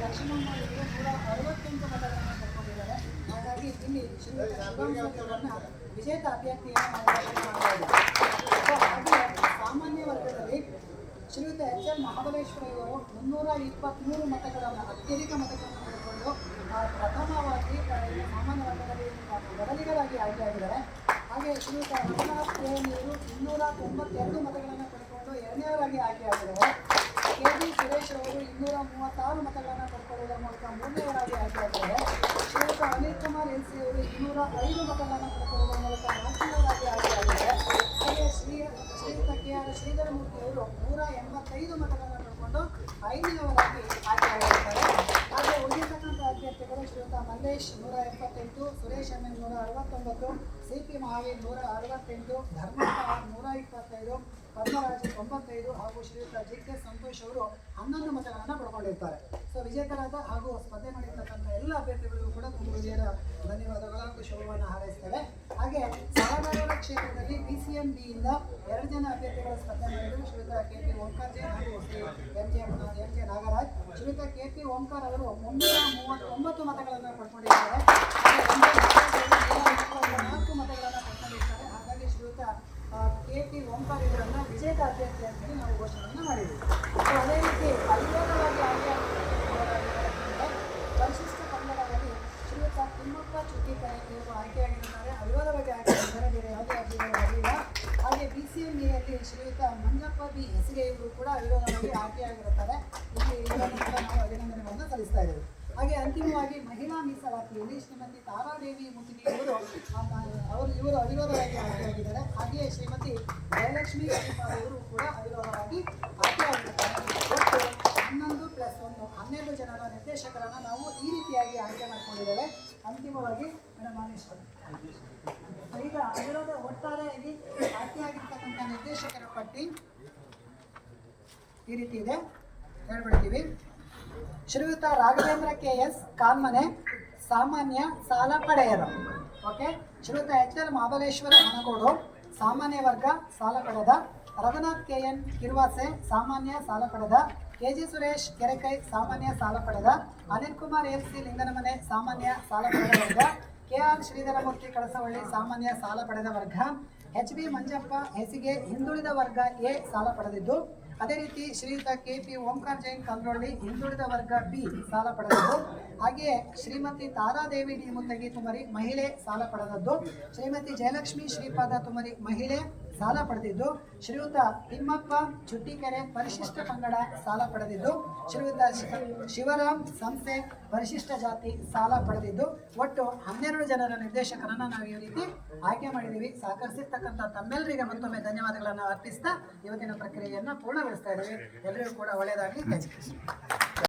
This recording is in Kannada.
ಲಕ್ಷ್ಮಮ್ಮ ಇವರು ಕೂಡ ಅರವತ್ತೆಂಟು ಮತಗಳನ್ನು ಪಡ್ಕೊಂಡಿದ್ದಾರೆ ಹಾಗಾಗಿ ಇಲ್ಲಿ ಶ್ರೀಯುತ ಶಿವಾಂಶರನ್ನು ವಿಜೇತ ಅಭ್ಯರ್ಥಿಯನ್ನು ಹಾಗೆ ಸಾಮಾನ್ಯ ವರ್ಗದಲ್ಲಿ ಶ್ರೀಯುತ ಎಚ್ ಎಲ್ ಮಹಾಬಲೇಶ್ವರ ಇವರು ಮುನ್ನೂರ ಇಪ್ಪತ್ತ್ಮೂರು ಮತಗಳನ್ನು ಅತ್ಯಧಿಕ ಮತಗಳನ್ನು ಪಡೆದುಕೊಂಡು ಪ್ರಥಮವಾಗಿ ಸಾಮಾನ್ಯ ವರ್ಗದಲ್ಲಿ ಮೊದಲಿಗರಾಗಿ ಆಯ್ಕೆಯಾಗಿದ್ದಾರೆ ಹಾಗೆ ಶ್ರೀಯುತ ರಮಣನಾಥ್ ಪ್ರೇಮಿಯವರು ಇನ್ನೂರ ತೊಂಬತ್ತೆರಡು ಮತಗಳನ್ನು ಪಡೆದುಕೊಂಡು ಎರಡನೇವರಾಗಿ ಆಯ್ಕೆಯಾಗಿದ್ದಾರೆ ಅವರು ಇನ್ನೂರ ಮೂವತ್ತಾರು ಮತಗಳನ್ನು ಪಡ್ಕೊಳ್ಳುವುದರ ಮೂಲಕ ಮೂರನೇವರಾಗಿ ಆಯ್ಕೆಯಾಗಿದ್ದಾರೆ ಶ್ರೀಯುತ ಅನಿಲ್ ಕುಮಾರ್ ಎನ್ ಸಿ ಅವರು ಇನ್ನೂರ ಐದು ಮತಗಳನ್ನು ಪಡ್ಕೊಳ್ಳುವುದರ ಮೂಲಕ ನಾಲ್ಕನೇವರಾಗಿ ಆಯ್ಕೆಯಾಗಿದ್ದಾರೆ ಹಾಗೆ ಶ್ರೀ ಶ್ರೀಯುತ ಕೆ ಆರ್ ಶ್ರೀಧರಮೂರ್ತಿ ಅವರು ನೂರ ಎಂಬತ್ತೈದು ಮತಗಳನ್ನು ಪಡ್ಕೊಂಡು ಐದನೇವರಾಗಿ ಆಯ್ಕೆಯಾಗಿರ್ತಾರೆ ಹಾಗೆ ಉಳಿದಿರ್ತಕ್ಕಂಥ ಅಭ್ಯರ್ಥಿಗಳು ಶ್ರೀಯುತ ಮಲ್ಲೇಶ್ ನೂರ ಎಪ್ಪತ್ತೆಂಟು, ಸುರೇಶ್ ಎಂ ನೂರ ಅರವತ್ತೊಂಬತ್ತು ಸಿ ಪಿ ಮಹಾವೀರ್ ನೂರ ಅರವತ್ತೆಂಟು ಧರ್ಮಪ್ಪ ನೂರ ಇಪ್ಪತ್ತೈದು, ಪದ್ಮರಾಜ್ ತೊಂಬತ್ತೈದು ಹಾಗೂ ಶ್ರೀಯುತ ಜಿ ಕೆ ಸಂತೋಷ್ ಅವರು ಹನ್ನೊಂದು ಮತಗಳನ್ನು ಪಡ್ಕೊಂಡಿರ್ತಾರೆ. ಸೊ ವಿಜೇತರಾದ ಹಾಗೂ ಸ್ಪರ್ಧೆ ಮಾಡಿರ್ತಕ್ಕಂಥ ಎಲ್ಲ ಅಭ್ಯರ್ಥಿಗಳಿಗೂ ಕೂಡ ತುಂಬ ಹೃದಯದ ಧನ್ಯವಾದಗಳು ಹಾಗೂ ಶುಭವನ್ನು ಹಾರೈಸ್ತೇವೆ. ಹಾಗೆ ಸಹಕಾರರ ಕ್ಷೇತ್ರದಲ್ಲಿ ಬಿ ಸಿ ಎಂ ಬಿಯಿಂದ ಎರಡು ಜನ ಅಭ್ಯರ್ಥಿಗಳ ಸ್ಪರ್ಧೆ ಮಾಡಿದರು. ಶ್ರೀಯುತ ಕೆ ಪಿ ಓಂಕಾರ್ ಜೈನ್ ಹಾಗೂ Shri M J M J Nagaraj. ಶ್ರೀಯುತ ಕೆ ಪಿ ಓಂಕಾರ್ ಅವರು ಮುನ್ನೂರ ಮೂವತ್ತೊಂಬತ್ತು ವಿಜೇತ ಅಭ್ಯರ್ಥಿಯಾಗಿ ನಾವು ಘೋಷಣೆಯನ್ನು ಮಾಡಿದ್ದೀವಿ ಅದೇ ರೀತಿ ಅವಿರೋಧವಾಗಿ ಆಯ್ಕೆಯಾಗಿದ್ದಾರೆ ಪರಿಶಿಷ್ಟ ಪಂಗಡದಲ್ಲಿ ಶ್ರೀಯುತ ತಿಮ್ಮಪ್ಪ ಚುಕ್ಕಿಕರೆ ಇವರು ಆಯ್ಕೆಯಾಗಿರುತ್ತಾರೆ ಅವಿರೋಧವಾಗಿ ಆಯ್ಕೆಯಾಗಿದ್ದಾರೆ ಬೇರೆ ಯಾವುದೇ ಬರಲಿಲ್ಲ ಹಾಗೆ ಬಿ ಸಿ ಎಂ ಎಲ್ಲಿ ಶ್ರೀಯುತ ಮಂಜಪ್ಪ ಬಿ ಹೆಸಗೆ ಇವರು ಕೂಡ ಅವಿರೋಧವಾಗಿ ಆಯ್ಕೆಯಾಗಿರುತ್ತಾರೆ. ಇಲ್ಲಿ ಕೂಡ ನಾವು ಅಭಿನಂದನೆಗಳನ್ನು ಸಲ್ಲಿಸ್ತಾ ಇದ್ದೇವೆ. ಹಾಗೆ ಅಂತಿಮವಾಗಿ ಮಹಿಳಾ ಮೀಸಲಾತಿಯಲ್ಲಿ ಶ್ರೀಮತಿ ತಾರಾದೇವಿ ಮುತ್ತಿಗೆ ಅವರು ಆ, ಇವರು ಅವಿರೋಧವಾಗಿ ಆಯ್ಕೆಯಾಗಿದ್ದಾರೆ. ಹಾಗೆಯೇ ಶ್ರೀಮತಿ ಜಯಲಕ್ಷ್ಮಿ ಅವರು ಕೂಡ ಅವಿರೋಧವಾಗಿ ಆಯ್ಕೆಯಾಗಿದ್ದಾರೆ. ಹನ್ನೊಂದು ಪ್ಲಸ್ ಒಂದು, ಹನ್ನೆರಡು ಜನರ ನಿರ್ದೇಶಕರನ್ನು ನಾವು ಈ ರೀತಿಯಾಗಿ ಆಯ್ಕೆ ಮಾಡಿಕೊಂಡಿದ್ದೇವೆ. ಅಂತಿಮವಾಗಿ ಮೇಡಮ್ ಈಗ ಅವಿರೋಧ ಒಟ್ಟಾರೆಯಾಗಿ ಆಯ್ಕೆಯಾಗಿರ್ತಕ್ಕಂಥ ನಿರ್ದೇಶಕರ ಪಟ್ಟಿ ಈ ರೀತಿ ಇದೆ. ಹೇಳ್ಬಿಡ್ತೀವಿ. ಶ್ರೀಯುತ ರಾಘವೇಂದ್ರ ಕೆ ಎಸ್ ಕಾಲ್ಮನೆ ಸಾಮಾನ್ಯ ಸಾಲ ಪಡೆಯರು. ಓಕೆ? ಶ್ರೀಯುತ ಎಚ್ ಎಲ್ ಮಹಾಬಲೇಶ್ವರ ಹನಗೋಡು ಸಾಮಾನ್ಯ ವರ್ಗ, ಸಾಲ ಪಡೆದ. ರಘುನಾಥ್ ಕೆ ಎನ್ ಕಿರ್ವಾಸೆ, ಸಾಮಾನ್ಯ ಸಾಲ ಪಡೆದ. ಕೆ ಜಿ ಸುರೇಶ್ ಕೆರೆಕೈ, ಸಾಮಾನ್ಯ ಸಾಲ ಪಡೆದ. ಅನಿಲ್ ಕುಮಾರ್ ಎಲ್ ಸಿ ಲಿಂಗನಮನೆ, ಸಾಮಾನ್ಯ ಸಾಲ ಪಡೆದ ವರ್ಗ. ಕೆ ಆರ್ ಶ್ರೀಧರಮೂರ್ತಿ ಕಳಸವಳ್ಳಿ, ಸಾಮಾನ್ಯ ಸಾಲ ಪಡೆದ ವರ್ಗ. ಎಚ್ ಬಿ ಮಂಜಪ್ಪ ಹೆಸಿಗೆ ಹಿಂದುಳಿದ ವರ್ಗ ಎ ಸಾಲ ಪಡೆದಿದ್ದು, ಅದೇ ರೀತಿ ಶ್ರೀಯುತ ಕೆ ಪಿ ಓಂಕಾರ್ ಜೈನ್ ಕಲ್ರೊಳ್ಳಿ ಹಿಂದುಳಿದ ವರ್ಗ ಬಿ ಸಾಲ ಪಡೆದದ್ದು, ಹಾಗೆಯೇ ಶ್ರೀಮತಿ ತಾರಾದೇವಿ ಡಿ ಮುತ್ತಗಿ ತುಮರಿ ಮಹಿಳೆ ಸಾಲ ಪಡೆದದ್ದು, ಶ್ರೀಮತಿ ಜಯಲಕ್ಷ್ಮಿ ಶ್ರೀಪಾದ ತುಮರಿ ಮಹಿಳೆ ಸಾಲ ಪಡೆದಿದ್ದು, ಶ್ರೀಯುತ ತಿಮ್ಮಪ್ಪ ಚುಟ್ಟಿಕೆರೆ ಪರಿಶಿಷ್ಟ ಪಂಗಡ ಸಾಲ ಪಡೆದಿದ್ದು, ಶ್ರೀಯುತ ಶಿವರಾಮ್ ಸಂಸ್ಥೆ ಪರಿಶಿಷ್ಟ ಜಾತಿ ಸಾಲ ಪಡೆದಿದ್ದು, ಒಟ್ಟು ಹನ್ನೆರಡು ಜನರ ನಿರ್ದೇಶಕರನ್ನು ನಾವು ಈ ರೀತಿ ಆಯ್ಕೆ ಮಾಡಿದ್ದೀವಿ, ಸಹಕರಿಸಿರ್ತಕ್ಕಂಥ ತಮ್ಮೆಲ್ಲರಿಗೆ ಮತ್ತೊಮ್ಮೆ ಧನ್ಯವಾದಗಳನ್ನು ಅರ್ಪಿಸ್ತಾ ಇವತ್ತಿನ ಪ್ರಕ್ರಿಯೆಯನ್ನು ಪೂರ್ಣಗೊಳಿಸ್ತಾ ಇದ್ದೀವಿ. ಎಲ್ಲರಿಗೂ ಕೂಡ ಒಳ್ಳೆಯದಾಗಲಿ. ಯು